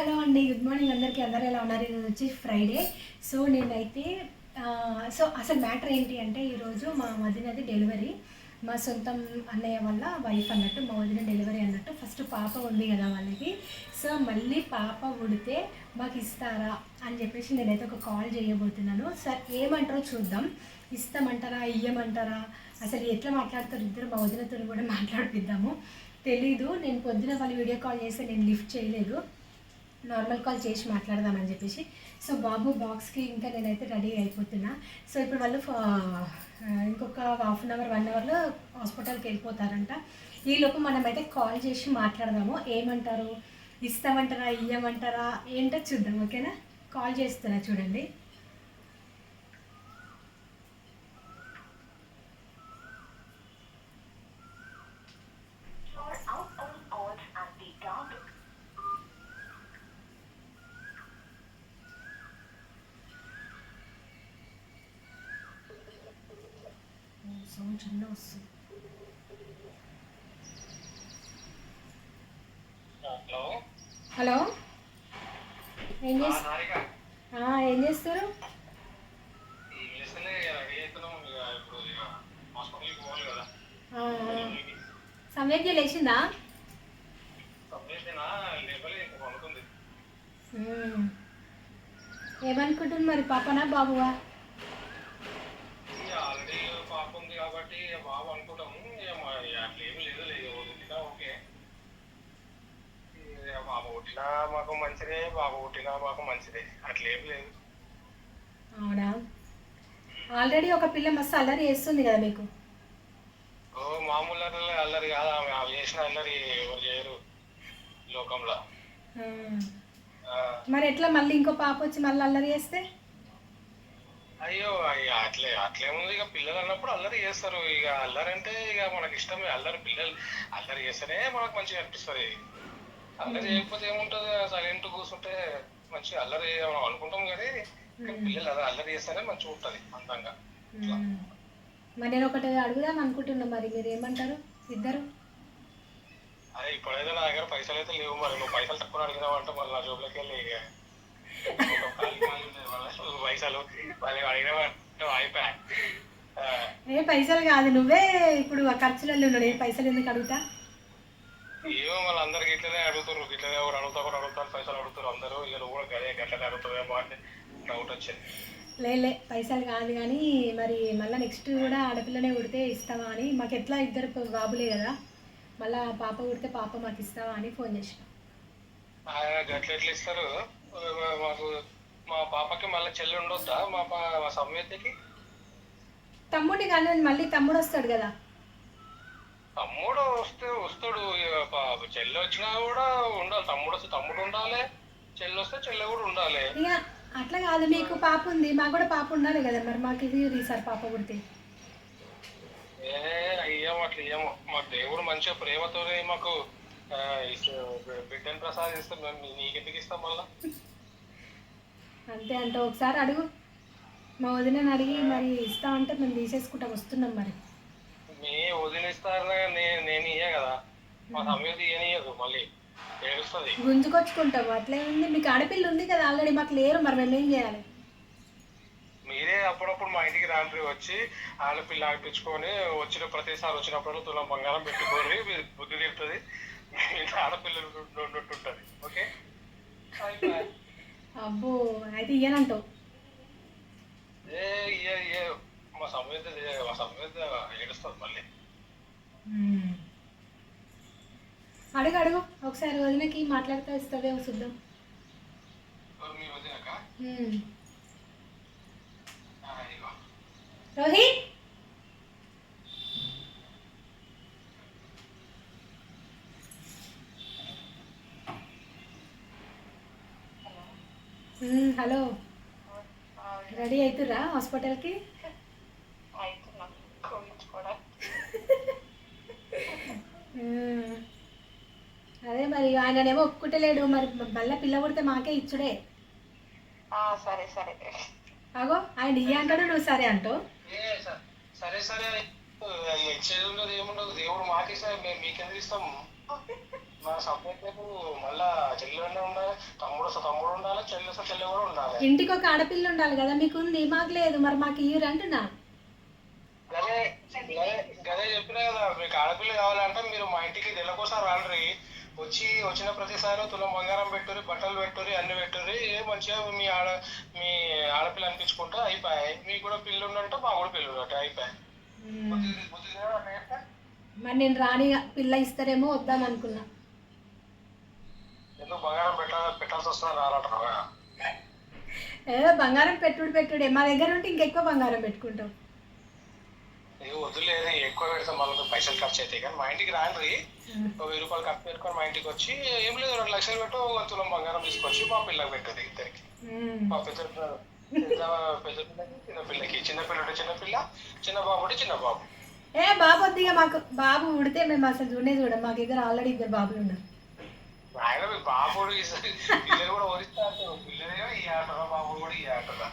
Hello అండి good morning అందరికీ. అందరూ ఎలా ఉన్నారు? ఈరోజు వచ్చి ఫ్రైడే సో నేనైతే సో అసలు మ్యాటర్ ఏంటి అంటే ఈరోజు మా వదినది డెలివరీ. మా సొంతం అన్నయ్య వల్ల వైఫ్ అన్నట్టు మా వదిన డెలివరీ అన్నట్టు ఫస్ట్ పాప ఉంది కదా వాళ్ళకి. సో మళ్ళీ పాప ఉడితే మాకు ఇస్తారా అని చెప్పేసి నేనైతే ఒక కాల్ చేయబోతున్నాను. సార్ ఏమంటారో చూద్దాం. ఇస్తామంటారా? ఇయ్యమంటారా? అసలు ఎట్లా మాట్లాడతారు ఇద్దరు? మా వదినతో కూడా మాట్లాడిపిద్దాము. తెలీదు. నేను పొద్దున వాళ్ళు వీడియో కాల్ చేస్తే నేను లిఫ్ట్ చేయలేదు. నార్మల్ కాల్ చేసి మాట్లాడదామని చెప్పేసి. సో బాబు బాక్స్కి ఇంకా నేనైతే రెడీ అయిపోతున్నా. సో ఇప్పుడు వాళ్ళు ఇంకొక హాఫ్ అన్ అవర్ వన్ అవర్లో హాస్పిటల్కి వెళ్ళిపోతారంట. ఈలోపు మనమైతే కాల్ చేసి మాట్లాడదాము. ఏమంటారు? ఇస్తామంటారా? ఇయ్యమంటారా? ఏంటో చూద్దాం ఓకేనా? కాల్ చేస్తున్నా చూడండి. వస్తుంది హలో ఏం ఆ, చేస్త హారిక ఆ, ఏం చేస్తారు సమయజ్ఞ లేచిందా. ఏమనుకుంటుంది మరి పాపనా బాబువా? పుట్టినా మాకు మంచిదే బాబు పుట్టినా మాకు మంచిదే. అట్లా లేదు. అవునా? ఆల్రెడీ ఒక పిల్ల మస్తు అల్లరి చేస్తుంది కదా మీకు? ఓ మామూలు అల్లరి అల్లరి కాదు ఆమె. ఆమె చేసిన అల్లరి ఎవరు చేయరు లోకంలో. ఆ. మరి ఎట్లా మళ్ళీ ఇంకో పాప వచ్చి మళ్ళీ అల్లరి చేస్తే? అయ్యో ఇక అట్లే అట్లేముంది ఇక. పిల్లలు అన్నప్పుడు అల్లరి చేస్తారు. ఇక అల్లరి అంటే ఇక మనకి ఇష్టమే అల్లరి పిల్లలు అల్లరి చేస్తేనే మనకు మంచిగా అనిపిస్తుంది. అల్లరి చేయకపోతే ఏముంటుంది? సైలెంట్ కూర్చుంటే మంచిగా అల్లరి మనం అనుకుంటాం కానీ పిల్లలు అలా అల్లరి చేస్తేనే మంచిగా ఉంటుంది అందంగా. మరి నేను ఒకటి అడుగుదాం అనుకుంటున్నా మరి మీరు ఏమంటారు? ఇద్దరు? అదే ఇప్పుడైతే నా దగ్గర పైసలు అయితే లేవు మరి. నువ్వు పైసలు తక్కువ అడిగినావు అంటే మళ్ళీ నా జోబులోకి వెళ్ళి పైసలు మళ్ళీ అడిగినావంటే అయిపోయా. ఏ పైసలు కాదు నువ్వే ఇప్పుడు ఖర్చులలో ఏ పైసలు ఎందుకు అడుగుతా? ఏమో మళ్ళీ అందరికి ఇట్లనే అడుగుతారు ఇట్లనే ఎవరు అడుగుతా కూడా అడుగుతారు పైసలు అడుగుతారు అందరూ. ఇక కూడా గదే గట్లనే అడుగుతావేమో అని డౌట్ వచ్చింది. లే లే పైసలు కాదు కానీ మరి మళ్ళీ నెక్స్ట్ కూడా ఆడపిల్లనే ఉడితే ఇస్తావా అని. మాకు ఎట్లా ఇద్దరు బాబులే కదా. మళ్ళీ పాప ఉడితే పాప మాకు ఇస్తావా అని ఫోన్ చేసిన. గట్ల ఎట్లా ఇస్తారు? మాకు మా పాపకి మళ్ళీ చెల్లి ఉండొద్దా? మా మా సంవేదకి తమ్ముడి కానీ మళ్ళీ తమ్ముడు వస్తాడు కదా. తమ్ముడు వస్తే చెల్లి వచ్చినా కూడా ఉండాలి. తమ్ముడు వస్తే తమ్ముడు ఉండాలి. చెల్లి వస్తే చెల్లి కూడా ఉండాలి. ఇక అట్లా కాదు మీకు పాప ఉంది. మాకు కూడా పాప ఉండాలి కదా మరి. మాకు ఇది ఈసారి పాప పుడితే. ఏ అయ్యేమో అట్లా ఏమో. మా దేవుడు మంచిగా ప్రేమతోనే మాకు ఆ, ఇస్- బిడ్డను ప్రసాదిస్తే మేము నీకెందుకు ఇస్తాం మళ్ళా? అంతే అంటే. ఒకసారి అడుగు. మా వదినని అడిగి మరి ఇస్తామంటే మేము తీసేసుకుంటాం. వస్తున్నాం మరి. మీ వదిలిస్తారని నేను నేను ఇయ్య కదా. మా మళ్ళీ ఏడుస్తుంది. అట్లే ఉంది మీకు ఆడపిల్ల ఉంది కదా ఆల్రెడీ మాకు లేరు మరి మేము ఏం చేయాలి? మీరే అప్పుడప్పుడు మా ఇంటికి రాత్రి వచ్చి ఆడపిల్ల ఆడిపించుకొని వచ్చిన ప్రతిసారి వచ్చినప్పుడు తులం బంగారం పెట్టుకోండి మీరు బుద్ధి తీరుతుంది. ఆడపిల్లలు ఉంటుంటుంది. ఓకే. అబ్బో అయితే ఇయ్యనంటావు ఏ ఇయ్య ఇయ్య మా సమేత మా సమేత ఏడుస్తుంది మళ్ళీ మ్మ్. అడుగు అడుగు ఒకసారి వదినకి మాట్లాడుతూ ఇస్తావేమో చూద్దాం. రోహిత్ హలో. రెడీ అవుతురా హాస్పిటల్కి అవుతున్నాం కోవించుకోవడం మ్మ్. అదే మరి ఆయననేమో ఒప్పుకుంటలేడు. మరి బల్ల పిల్ల పుడితే మాకే ఇచ్చుడే. సరే సరే. అగో ఆయన ఇయ్య అంటాడు నువ్వు సరే స- సరే సరే. ఉండదు ఏముండదు. దేవుడు మాకిస్తే మేము మీకెందుకు ఇస్తాము? మన సపరేట్ మళ్ళా చెల్లి ఉండే ఉండాలి. తమ్ముడు తమ్ముడు ఉండాలి. చెల్లి వస్తే చెల్లి కూడా ఉండాలి. ఇంటికి ఒక ఆడపిల్ల ఉండాలి కదా. మీకు ఉంది మాకు లేదు. మరి మాకు ఇయ్యరు అంటున్నా. గదే గదే గదే చెప్పినా కదా. మీకు ఆడపిల్ల కావాలంటే మీరు మా ఇంటికి నెలకోసారి రాండ్రి. వచ్చి వచ్చిన ప్రతిసారి తులం బంగారం పెట్టుర్రి బట్టలు పెట్టుర్రి అన్ని పెట్టుర్రి మంచిగా మీ ఆడ మీ ఆడపిల్ల అనిపించుకుంటే అయిపోయాయి. మీకు కూడా పిల్లలు ఉన్నట్టు మా కూడా పిల్లలు ఉన్నట్టు అయిపోయాయి? మరి నేను రాని పిల్ల ఇస్తారేమో వద్దాను అనుకున్నా. ఎందుకు బంగారం పెట్టాలి పెట్టాల్సి రాలంటారు ఏదో బంగారం పెట్టుడు పెట్టుడే. మా దగ్గర ఉంటే ఇంకెక్కువ బంగారం పెట్టుకుంటాం ఇది వద్దులేదు ఎక్కువ పెడితే మళ్ళీ పైసలు ఖర్చు అవుతాయి. కానీ మా ఇంటికి రాండ్రి. ఒక వెయ్యి రూపాయలు ఖర్చు పెట్టుకొని మా ఇంటికి వచ్చి ఏం లేదు రెండు లక్షలు పెట్టు ఒక తులం బంగారం తీసుకొచ్చి మా పిల్లకి పెట్టదు ఇద్దరికి. మా పెద్ద పెద్ద పిల్లకి చిన్న పిల్లకి. చిన్న పిల్లడు చిన్న పిల్ల చిన్న బాబుడి చిన్న బాబు. ఏ బాబు వద్దిగా మాకు. బాబు ఉడితే మేము అసలు చూడే చూడం. మాకు ఇద్దరు ఆల్రెడీ ఇద్దరు బాబులు ఉన్నారు. ఆయన పిల్లలు కూడా వరిస్తా అంటారు పిల్లలేమో ఈ ఆటరా బాబుడు కూడా ఈ ఆటరా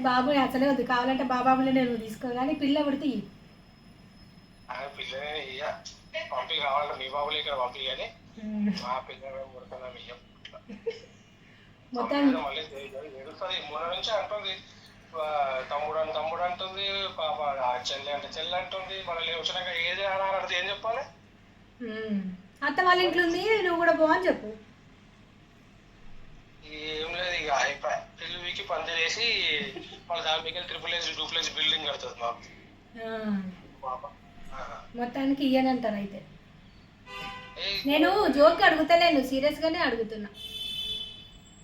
ఏ బాబు అసలే వద్దు. కావాలంటే బాబాబులే నేను తీసుకో కానీ పిల్ల ఇయ్య. పంపి కావాలంటే మీ బాబులు ఇక్కడ పంపి కానీ. మా కొడుతున్నాం ఇయ్యం మొత్తం నుంచి అంటుంది. తమ్ముడు అని తమ్ముడు అంటుంది. పాప చెల్లి అంటే చెల్లి అంటుంది. మళ్ళీ వచ్చినాక ఏది అని అడిగితే ఏం చెప్పాలి. అత్త వాళ్ళ ఇంట్లో ఉంది. నువ్వు కూడా పో అని చెప్పు. ఏం లేదు ఇక అయిపోయి. వీకి పందిరేసి మళ్ళీ దాని మిగిలిన triplex duplex building కడుతుంది మాకు. మొత్తానికి ఇయ్యనంటారు అయితే. నేను జోక్ అడుగుతలేను సీరియస్ గానే అడుగుతున్నా.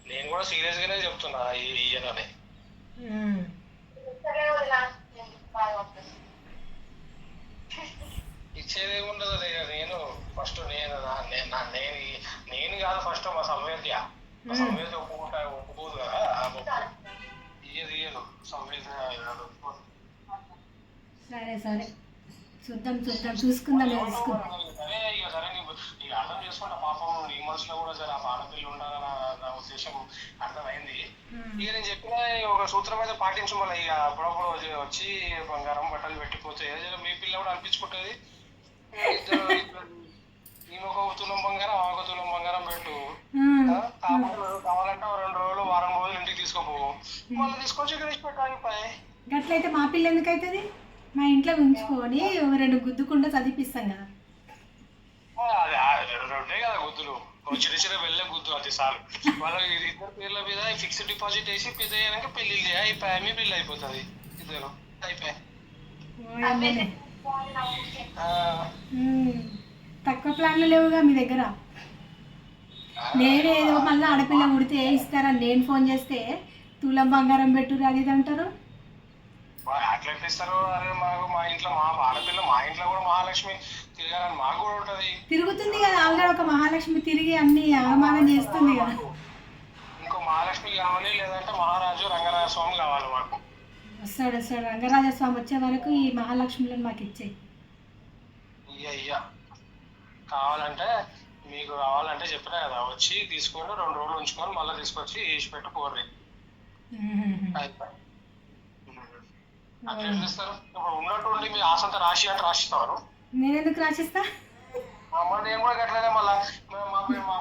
నేను కూడా సీరియస్ గానే చెప్తున్నా ఈ- ఈయనని ఉమ్. సరే వదినా నేను బాగా వస్తాను ఇచ్చేది అదే నేను ఫస్ట్ నేను నేను నేను కాదు ఫస్ట్ మా సంవేద్య మా మ్మ్. సరే. సరే చూద్దాం చూద్దాం. చూసుకుందాం చూసుకుందాం సరే ఇక సరే నీకు నీకు అర్థం చేసుకుంటా పాపం నీ మనసులో కూడా సరే ఆ ఆడపిల్ల ఉండాలని నా- నా ఉద్దేశం అర్థమైంది. ఇక నేను చెప్పిన ఒక సూత్రం అయితే పాటించు మళ్ళీ. ఇక అప్పుడప్పుడు వచ్చి- బంగారం బట్టలు పెట్టిపోతే మీ పిల్ల కూడా అనిపించుకుంటుంది. ఒక తులం బంగారం ఒక తులం బంగారం పెట్టు. కావాలంటే రెండు రోజులు వారం రోజులు ఇంటికి తీసుకోపో. మళ్ళీ తీసుకొచ్చి ఇక్కడ ఇచ్చి పెట్టు అయిపోయి గట్లయితే మా పిల్ల ఎందుకు అవుతుంది మా ఇంట్లో ఉంచుకొని రెండు గుద్దుకుంటూ చదివిపిస్తాం కదా రెండు గుద్దులు. చిన్న చిన్న వెళ్ళే గుద్దు అది సార్ వాళ్ళ ఇద్దరు పేర్ల మీద ఫిక్స్డ్ డిపాజిట్ వేసి పెద్ద అయ్యాక పెళ్ళి అయిపోయి మీ బిల్ అయిపోతుంది. ఇద్దరు. అయిపోయి. ఓయమ్మనే. ఆ, ఉమ్. తక్కువ ప్లాన్లు లేవుగా మీ దగ్గర. నేనే ఏదో మళ్ళీ ఆడపిల్ల ఉడితే ఇస్తారని నేను ఫోన్ చేస్తే తులం బంగారం పెట్టురు అది ఇది అంటారు. అట్లా ఎట్లిస్తారు అరే మాకు మా ఇంట్లో మా ఆడపిల్ల మా ఇంట్లో కూడా మహాలక్ష్మి తిరగాలని మాకు కూడా ఉంటది. తిరుగుతుంది కదా ఆల్రెడీ ఒక మహాలక్ష్మి తిరిగి అన్ని అవమానం చేస్తుంది కదా. ఇంకో మహాలక్ష్మి కావాలి లేదంటే మహారాజు రంగరాజ స్వామి కావాలి మాకు. వస్తాడు వస్తాడు. రంగరాజస్వామి వచ్చే వరకు ఈ మహాలక్ష్మిలను మాకు ఇచ్చేయి. ఇయ్య ఇయ్య కావాలంటే మీకు కావాలంటే చెప్పినా కదా వచ్చి తీసుకొని రెండు రోజులు ఉంచుకొని మళ్ళీ తీసుకొచ్చి వేసి పెట్టి పోర్రి అయిపోయి ఉన్నట్టుండి మీ ఆశంతా రాసి అంటే రాసిస్తారు నేను ఎందుకు రాసిస్తా? నేను కూడా గట్లనే మళ్ళీ మా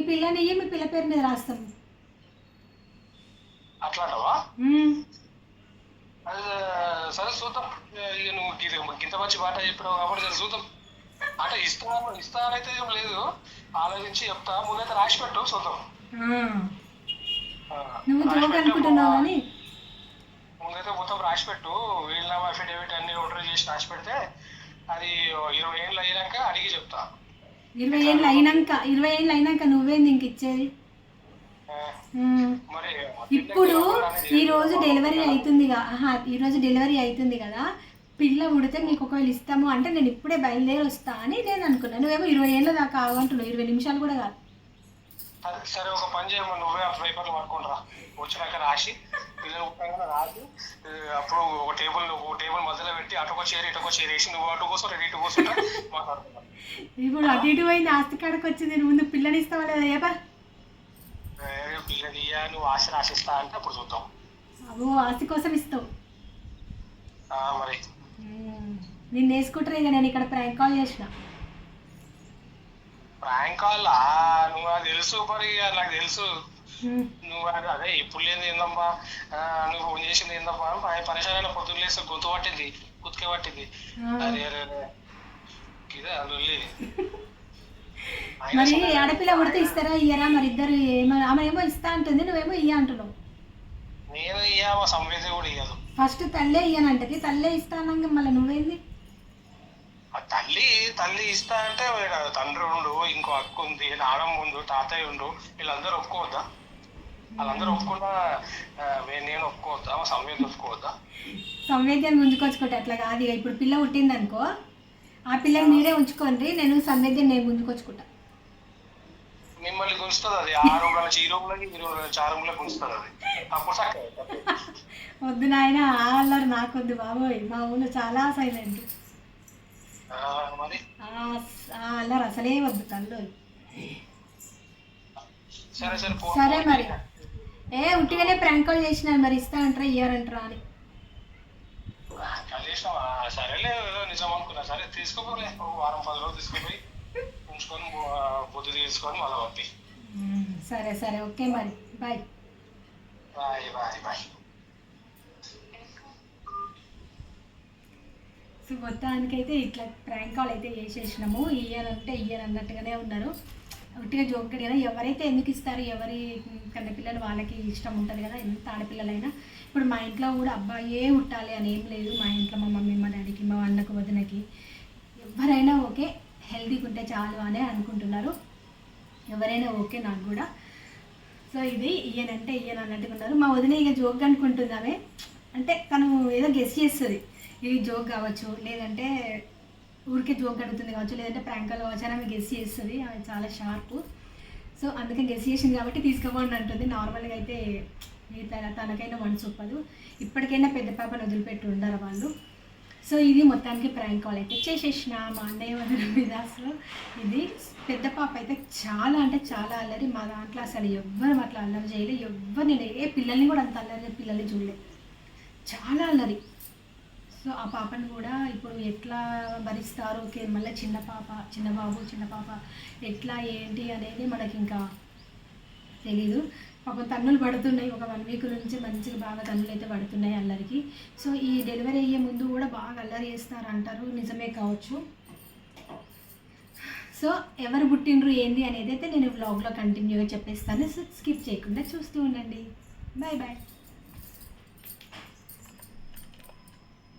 పిల్లని మీ పిల్ల పేరు మీద రాస్తాం. అట్లా అంటావా ఉమ్. అది సరే చూద్దాం. ఇక నువ్వు గింత మంచి మాట చెప్పినావు కాబట్టి సరే చూద్దాం. అంటే ఇస్తా ఇస్తానైతే ఏం లేదు. ఆలోచించి చెప్తా. ముందైతే రాసి పెట్టు చూద్దాం. నువ్వు జోక్. అనుకుంటున్నావు అని ముందైతే మొత్తం రాసి పెట్టు వీళ్ళ అఫిడేవిట్ అన్ని ఆర్డర్ చేసి రాసి పెడితే అది ఇరవై ఏళ్ళు అయినాక అడిగి చెప్తా. ఇరవై ఏళ్ళు అయినాక ఇరవై ఏళ్ళు అయినాక నువ్వేంది ఇంక ఇచ్చేది? ఇప్పుడు ఈ రోజు డెలివరీ అవుతుందిగా ఆహా ఈ రోజు డెలివరీ అవుతుంది కదా పిల్ల పుడితే మీకు ఒకవేళ ఇస్తాము అంటే నేను ఇప్పుడే బయలుదేరి వస్తా అని నేను అనుకున్నాను నువ్వేమో ఇరవై ఏళ్ళ దాకా ఆగంటున్నావు ఇరవై నిమిషాలు కూడా కాదు. సరే, సరే ఒక పని చేయమని నువ్వే ఆ పేపర్లు పట్టుకొని రా. వచ్చినాక రాసి పిల్లలు పుట్టగానే రాసి అప్పుడు ఒక టేబుల్ ఒక టేబుల్ మధ్యలో పెట్టి అటుకో చేరి ఇటుకో చేరి వేసి నువ్వు అటు కోసం రెడీ ఇటు కూర్చుంటా మాట్లాడుతున్నా ఇప్పుడు అటు ఇటు పోయింది ఆస్తి కాడకు వచ్చింది ముందు పిల్లని ఇస్తావా లేదా ఏపా పిల్లని నువ్వు ఆశ రాసిస్తా అంటే అప్పుడు చూద్దాం. అవో ఆస్తి కోసం ఇస్తావు. మరి. నిన్ను వేసుకుంటారు ఇక నేను ఇక్కడ ప్రాంక్ కాల్ చేసిన. ప్రాంక్ కాల్ నువ్వు అది తెలుసు మరి నాకు తెలుసు. నువ్వు అది- ఇప్పుడు లేని ఏందమ్మా నువ్వు ఫోన్ చేసింది ఏందమ్మా అని పరిసరాల పొద్దున్న లేస్తే గొంతు పట్టింది కుతికే పట్టింది. అరే అరే. ఇదే అల్లుల్లి మరి ఆడపిల్ల పుడితే ఇస్తారా ఇయ్యరా? మరి ఇద్దరు ఆమె ఏమో ఇస్తా అంటుంది నువ్వేమో ఇయ్య అంటున్నావు. నేను ఇయ్యామా సంవేది కూడా ఇయ్యదు. ఫస్ట్ తల్లే ఇయ్యనంటది తల్లే ఇస్తానంగా మళ్ళీ నువ్వేంది? తల్లి తల్లి ఇస్తా అంటే తండ్రి ఉండు ఇంకో అక్క ఉంది నానమ్మ ఉండు తాతయ్య ఉండు వీళ్ళందరూ ఒప్పుకోవద్దా? వాళ్ళందరూ ఒప్పుకున్నా వే- నేను ఒప్పుకోవద్దా? మా సంవేది ఒప్పుకోవద్దా? సంవేద్యాన్ని గుంజుకొచ్చుకోండి అట్లా కాదు ఇప్పుడు పిల్ల పుట్టింది అనుకో ఆ పిల్లని మీరే ఉంచుకోండి నేను సంవేద్యం నేను గుంజుకొచ్చుకుంటా మిమ్మల్ని గుంచుతుంది అది ఆ రూమ్లో నుంచి ఈ రూమ్లోకి ఈ రూమ్లో నుంచి ఆ గుంచుతుంది అది వద్దు నాయన ఆ అల్లరి నాకొద్దు బాబోయ్. మా ఊళ్ళో చాలా సైలెంట్ అల్లరి అసలే వద్దు తల్లు. సరే మరి. ఏ ఉట్టిగానే ప్రాంక్ కాల్ చేసినాను మరి. ఇస్తా అంటారా ఇయ్యారంటారా అని. సరేలే ఏదో నిజం అనుకున్నా. సరే తీసుకోపోలే. ఒక వారం పది రోజులు తీసుకుపోయి ఉంచుకొని తీసుకొని మళ్ళీ పంపి సరే సరే. ఓకే మరి. Bye. Bye bye bye. So మొత్తానికైతే ఇట్లా ప్రాంక్ కాల్ అయితే చేసేసినాము. ఇయ్యర్ అంటే ఇయ్యర్ అన్నట్టుగానే ఉన్నారు. ఉట్టిగా జోక్ కదా ఎవరైతే ఎందుకు ఇస్తారు ఎవరి కన్న పిల్లలు వాళ్ళకి ఇష్టం ఉంటుంది కదా ఎంత ఆడపిల్లలైనా. ఇప్పుడు మా ఇంట్లో కూడా అబ్బాయే ఉట్టాలి అని ఏం లేదు. మా ఇంట్లో మా మమ్మీ మా డాడీకి మా అన్నకు వదినకి ఎవరైనా ఓకే హెల్తీగా ఉంటే చాలు అనే అనుకుంటున్నారు. ఎవరైనా ఓకే నాకు కూడా. సో ఇది ఈయనంటే ఈయన అన్నట్టుగా ఉన్నారు. మా వదిన ఇక జోక్ అనుకుంటున్నామే అంటే తను ఏదో గెస్ చేస్తుంది. ఇది జోక్ కావచ్చు లేదంటే ఊరికే జోక్ అడుగుతుంది కావచ్చు లేదంటే ప్రాంకాలు కావచ్చు అని ఆమె గెస్ చేస్తుంది. ఆమె చాలా షార్ప్ సో అందుకే గెస్ చేసింది కాబట్టి తీసుకోమని అంటుంది. నార్మల్గా అయితే తన తనకైనా మనసు ఒప్పదు ఇప్పటికైనా పెద్ద పాపను వదిలిపెట్టి ఉండరు వాళ్ళు. సో ఇది మొత్తానికి ప్రాంక్ కాల్ అయితే. చేసేసిన మా అన్నయ్య వదిన మీద అసలు ఇది పెద్ద పాప అయితే చాలా అంటే చాలా అల్లరి. మా దాంట్లో అసలు ఎవ్వరు అట్లా అల్లరి చేయలేదు ఎవ్వరు నేను ఏ పిల్లల్ని కూడా అంత అల్లరి పిల్లల్ని చూడలేదు చాలా అల్లరి. సో ఆ పాపను కూడా ఇప్పుడు ఎట్లా భరిస్తారు? ఓకే మళ్ళీ చిన్న పాప చిన్న బాబు చిన్న పాప ఎట్లా ఏంటి అనేది మనకి ఇంకా తెలీదు. పాపం తన్నులు పడుతున్నాయి. ఒక వన్ వీక్ నుంచి మంచిగా బాగా తన్నులు అయితే పడుతున్నాయి అల్లరికి సో ఈ డెలివరీ అయ్యే ముందు కూడా బాగా అల్లరి చేస్తారు అంటారు నిజమే కావచ్చు. సో ఎవరు పుట్టినరు ఏంది అనేది అయితే నేను వ్లాగ్లో కంటిన్యూగా చెప్పేస్తాను. సో స్కిప్ చేయకుండా చూస్తూ ఉండండి. Bye bye